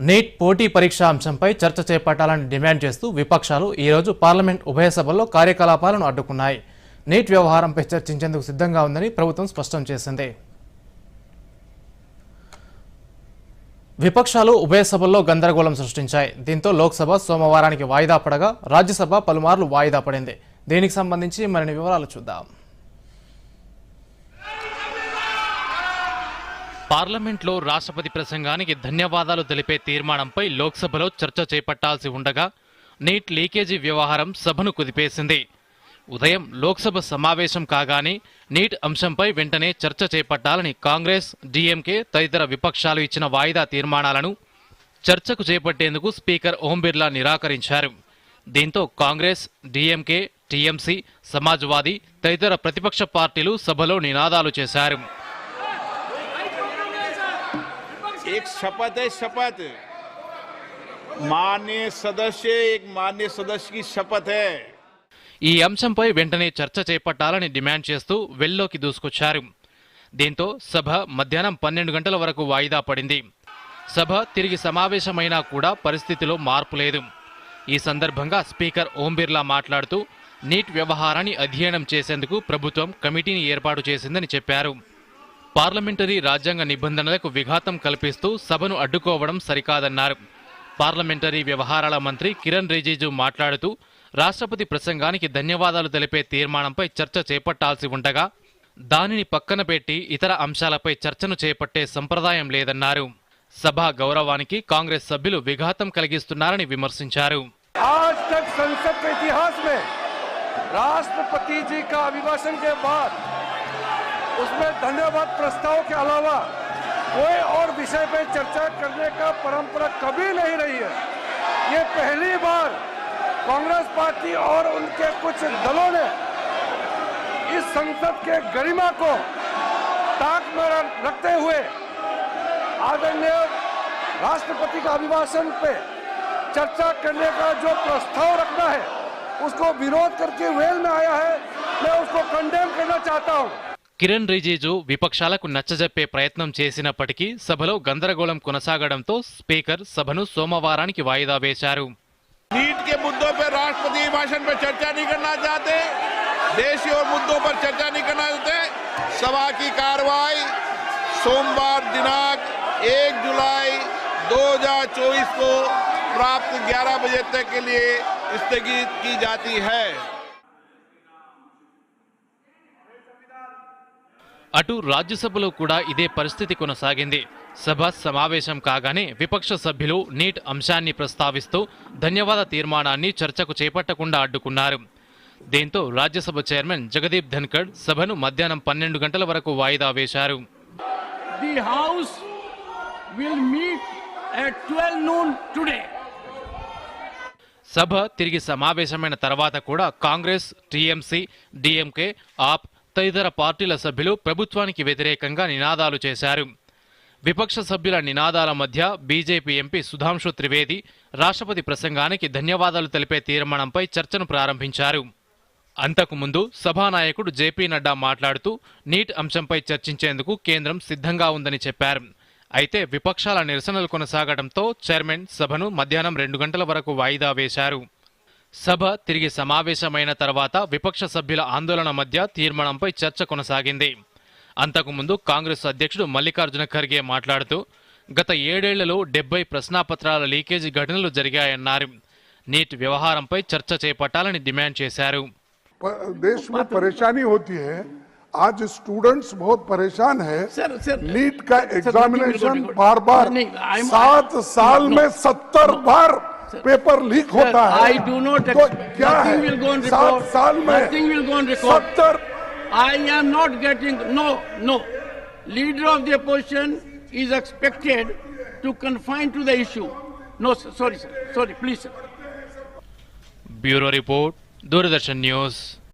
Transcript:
Neat పోటీ పరీక్ష అంశంపై చర్చ చేపట్టాలని డిమాండ్ చేస్తూ విపక్షాలు ఈరోజు పార్లమెంట్ ఉభయ సభల్లో కార్యకలాపాలను అడ్డుకున్నాయి. నీట్ వ్యవహారంపై చర్చించేందుకు సిద్ధంగా ఉందని ప్రభుత్వం స్పష్టం చేసింది. విపక్షాలు ఉభయ సభల్లో గందరగోళం సృష్టించాయి. దీంతో లోక్సభ సోమవారానికి వాయిదా పడగా రాజ్యసభ పలుమార్లు వాయిదా పడింది. దీనికి సంబంధించి మరిన్ని వివరాలు చూద్దాం. పార్లమెంట్లో రాష్ట్రపతి ప్రసంగానికి ధన్యవాదాలు తెలిపే తీర్మానంపై లోక్సభలో చర్చ చేపట్టాల్సి ఉండగా నీట్ లీకేజీ వ్యవహారం సభను కుదిపేసింది. ఉదయం లోక్సభ సమావేశం కాగానే నీట్ అంశంపై వెంటనే చర్చ చేపట్టాలని కాంగ్రెస్ డీఎంకే తదితర విపక్షాలు ఇచ్చిన వాయిదా తీర్మానాలను చర్చకు చేపట్టేందుకు స్పీకర్ ఓం బిర్లా నిరాకరించారు. దీంతో కాంగ్రెస్ డీఎంకే టీఎంసీ సమాజ్వాదీ తదితర ప్రతిపక్ష పార్టీలు సభలో నినాదాలు చేశారు. एक शपथ है शपथ माननीय सदस्य एक माननीय सदस्य की शपथ है ఈ అంశంపై వెంటనే చర్చ చేపట్టాలని డిమాండ్ చేస్తూ వెల్లోకి దూసుకొచ్చారు దీంతో సభ మధ్యాహ్నం పన్నెండు గంటల వరకు వాయిదా పడింది సభ తిరిగి సమావేశమైనా కూడా పరిస్థితిలో మార్పు లేదు ఈ సందర్భంగా స్పీకర్ ఓం బిర్లా మాట్లాడుతూ నీట్ వ్యవహారాన్ని అధ్యయనం చేసేందుకు ప్రభుత్వం కమిటీని ఏర్పాటు చేసిందని చెప్పారు పార్లమెంటరీ రాజ్యాంగ నిబంధనలకు విఘాతం కల్పిస్తూ సభను అడ్డుకోవడం సరికాదన్నారు పార్లమెంటరీ వ్యవహారాల మంత్రి కిరణ్ రిజిజు మాట్లాడుతూ రాష్ట్రపతి ప్రసంగానికి ధన్యవాదాలు తెలిపే తీర్మానంపై చర్చ చేపట్టాల్సి ఉండగా దానిని పక్కన పెట్టి ఇతర అంశాలపై చర్చను చేపట్టే సంప్రదాయం లేదన్నారు సభా గౌరవానికి కాంగ్రెస్ సభ్యులు విఘాతం కలిగిస్తున్నారని విమర్శించారు आज तक संसद के इतिहास में राष्ट्रपति जी का अभिभाषण के बाद उसमें धन्यवाद प्रस्ताव के अलावा कोई और विषय पर चर्चा करने का परंपरा कभी नहीं रही है। ये पहली बार कांग्रेस पार्टी और उनके कुछ दलों ने इस संसद के गरिमा को ताक में रखते हुए आदरणीय राष्ट्रपति का अभिभाषण पे चर्चा करने का जो प्रस्ताव रखना है, उसको विरोध करके वेल में आया है। मैं उसको कंडेम करना चाहता हूँ। కిరణ్ రిజిజు విపక్షాలకు నచ్చజెప్పే ప్రయత్నం చేసినప్పటికీ సభలో గందరగోళం కొనసాగడంతో స్పీకర్ సభను సోమవారానికి వాయిదా వేశారు नीट के मुद्दों पर राष्ट्रपति भाषण पर चर्चा नहीं करना चाहते देशी और मुद्दों पर चर्चा नहीं करना चाहते सभा की कार्रवाई सोमवार दिनांक 1 जुलाई 2024 को प्राप्त 11 बजे तक के लिए स्थगित की जाती है అటు రాజ్యసభలో కూడా ఇదే పరిస్థితి కొనసాగింది. సభ సమావేశం కాగానే విపక్ష సభ్యులు నీట్ అంశాన్ని ప్రస్తావిస్తూ ధన్యవాద తీర్మానాన్ని చర్చకు చేపట్టకుండా అడ్డుకున్నారు. దీంతో రాజ్యసభ చైర్మన్ జగదీప్ ధన్కడ్ సభను మధ్యాహ్నం పన్నెండు గంటల వరకు వాయిదా వేశారు. The House will meet at 12 noon today. సభ తిరిగి సమావేశమైన తర్వాత కూడా కాంగ్రెస్ టీఎంసీ డీఎంకే ఆప్ తదితర పార్టీల సభ్యులు ప్రభుత్వానికి వ్యతిరేకంగా నినాదాలు చేశారు. విపక్ష సభ్యుల నినాదాల మధ్య బీజేపీ ఎంపీ సుధాంశు త్రివేది రాష్ట్రపతి ప్రసంగానికి ధన్యవాదాలు తెలిపే తీర్మానంపై చర్చను ప్రారంభించారు. అంతకుముందు సభానాయకుడు జేపీ నడ్డా మాట్లాడుతూ నీట్ అంశంపై చర్చించేందుకు కేంద్రం సిద్ధంగా ఉందని చెప్పారు. అయితే విపక్షాల నిరసనలు కొనసాగడంతో చైర్మన్ సభను మధ్యాహ్నం రెండు గంటల వరకు వాయిదా వేశారు. సభ తిరిగి సమావేశమైన తర్వాత విపక్ష సభ్యుల ఆందోళన మధ్య తీర్మానంపై చర్చ కొనసాగింది అంతకుముందు కాంగ్రెస్ అధ్యక్షుడు మల్లికార్జున ఖర్గే మాట్లాడుతూ గత ఏడేళ్లలో డెబ్బై ప్రశ్నాపత్రాల లీకేజీ ఘటనలు జరిగాయన్నారు నీట్ వ్యవహారంపై చర్చ చేపట్టాలని డిమాండ్ చేశారు प- देश में परेशानी होती है आज स्टूडेंट्स बहुत परेशान है Sir, sir, नीट का sir, examination nothing will go- बार बार नहीं, I'm- सात साल No, में सत्तर बार पेपर लीक होता है। आई डू नॉट तो क्या है? सात साल में सत्तर I am not getting no no leader of the opposition is expected to confine to the issue no sorry sir sorry please sir bureau report Doordarshan news